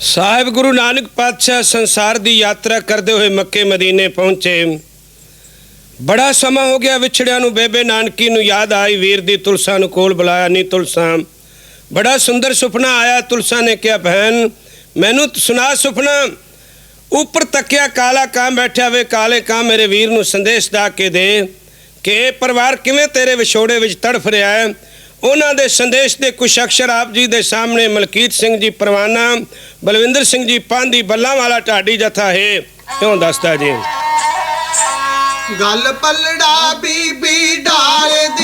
ਸਾਹਿਬ ਗੁਰੂ ਨਾਨਕ ਪਾਤਸ਼ਾਹ ਸੰਸਾਰ ਦੀ ਯਾਤਰਾ ਕਰਦੇ ਹੋਏ ਮੱਕੇ ਮਦੀਨੇ ਪਹੁੰਚੇ। ਬੜਾ ਸਮਾਂ ਹੋ ਗਿਆ ਵਿਛੜਿਆਂ ਨੂੰ, ਬੇਬੇ ਨਾਨਕੀ ਨੂੰ ਯਾਦ ਆਈ, ਵੀਰ ਦੀ ਤੁਲਸਾ ਨੂੰ ਕੋਲ ਬੁਲਾਇਆ ਨਹੀਂ ਤੁਲਸਾ, ਬੜਾ ਸੁੰਦਰ ਸੁਪਨਾ ਆਇਆ, ਤੁਲਸਾ ਨੇ ਕਿਹਾ, ਭੈਣ, ਮੈਨੂੰ ਸੁਣਾ ਸੁਪਨਾ, ਉੱਪਰ ਤੱਕਿਆ ਕਾਲਾ ਕਾਂ ਬੈਠਿਆ ਵੇ, ਕਾਲੇ ਕਾਂ ਮੇਰੇ ਵੀਰ ਨੂੰ ਸੰਦੇਸ਼ ਦਾ ਕੇ ਦੇ, ਕਿ ਇਹ ਪਰਿਵਾਰ ਕਿਵੇਂ ਤੇਰੇ ਵਿਛੋੜੇ ਵਿੱਚ ਤੜਫ ਰਿਹਾ ਹੈ ਉਹਨਾਂ ਦੇ ਸੰਦੇਸ਼ ਦੇ ਕੁਛ ਅਕਸ਼ਰ ਆਪ ਜੀ ਦੇ ਸਾਹਮਣੇ ਮਲਕੀਤ ਸਿੰਘ ਜੀ ਪਰਵਾਨਾ, ਬਲਵਿੰਦਰ ਸਿੰਘ ਜੀ ਪਾਂਦੀ ਬੱਲਾਂ ਵਾਲਾ ਢਾਡੀ ਜਥਾ ਹੈ, ਕਿਉਂ ਦੱਸਦਾ ਜੀ? ਗੱਲ ਪਲੜਾ ਬੀਬੀ ਢਾਲਦੀ